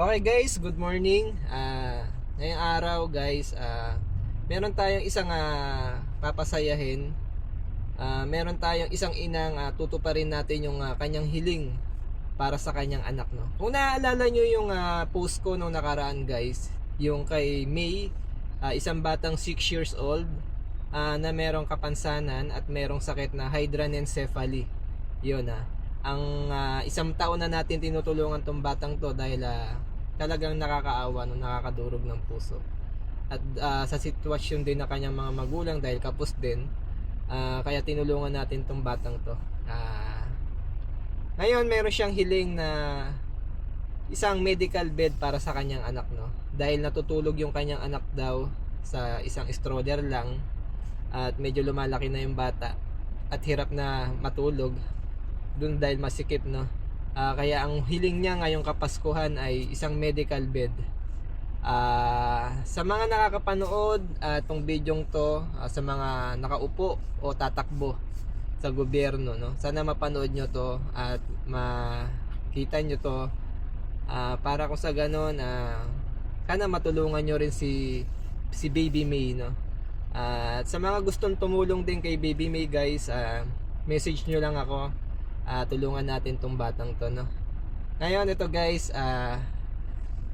Okay guys, good morning. Ah, ngayong araw guys, ah, meron tayong isang ah, papasayahin. Ah, meron tayong isang inang uh, tutuparin natin yung ah, kanyang hiling para sa kanyang anak no. Kung naaalala nyo yung ah, post ko nung nakaraan guys, yung kay May, ah, isang batang 6 years old ah, na merong kapansanan at merong sakit na hydranencephaly. Yun ah. Ang ah, isang taon na natin tinutulungan tong batang to dahil ah, talagang nakakaawa no, nakakadurog ng puso. At ah, sa sitwasyon din na kanyang mga magulang dahil kapos din, ah, kaya tinulungan natin tong batang to. Ah, ngayon meron siyang hiling na isang medical bed para sa kanyang anak no. Dahil natutulog yung kanyang anak daw sa isang stroller lang at medyo lumalaki na yung bata at hirap na matulog dun dahil masikip no. Ah, kaya ang hiling niya ngayong Kapaskuhan ay isang medical bed. Ah, sa mga nakakapanood ah, tong bidyong to, ah, sa mga nakaupo o tatakbo sa gobyerno, no. Sana mapanood nyo to at makita nyo to Ah, para kung sa ganon ah, sana matulungan nyo rin si si Baby May, no. Ah, at sa mga gustong tumulong din kay Baby May, guys, ah, message nyo lang ako. Ah, tulungan natin tong batang to, no. Ngayon, ito guys, ah,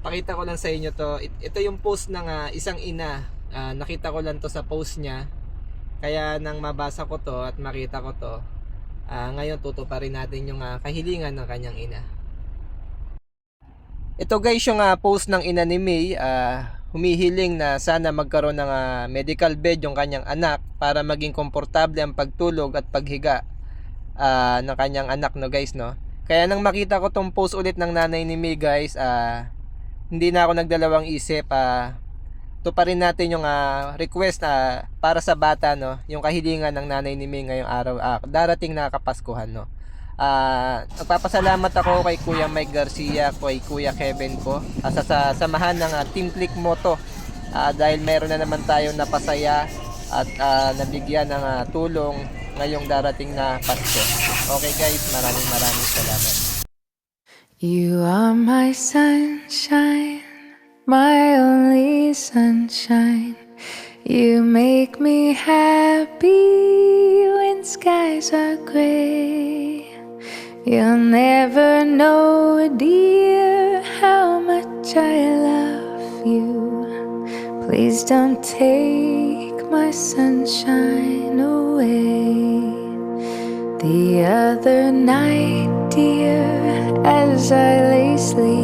pakita ko lang sa inyo to. It- Ito yung post ng ah, isang ina. Ah, nakita ko lang to sa post niya. Kaya nang mabasa ko to at makita ko to, ah, ngayon tutuparin natin yung ah, kahilingan ng kanyang ina. Ito guys yung ah, post ng ina ni May, ah, humihiling na sana magkaroon ng ah, medical bed yung kanyang anak para maging komportable ang pagtulog at paghiga ah, ng kanyang anak no guys no. Kaya nang makita ko tong post ulit ng nanay ni May guys, ah, hindi na ako nagdalawang isip ah, tuparin natin yung ah, request ah, para sa bata no, yung kahilingan ng nanay ni May ngayong araw, ah, darating na Kapaskuhan no. Ah, nagpapasalamat ako kay Kuya Mike Garcia, kay Kuya Kevin ko, ah, sa, sa samahan ng ah, Team Click Moto. Ah, dahil meron na naman tayong napasaya at ah, nabigyan ng ah, tulong ngayong darating na Pasko. Okay guys, maraming maraming salamat. You are my sunshine, my only sunshine. You make me happy when skies are gray. You'll never know, dear, how much I love you. Please don't take my sunshine away. The other night, dear, as I lay sleeping.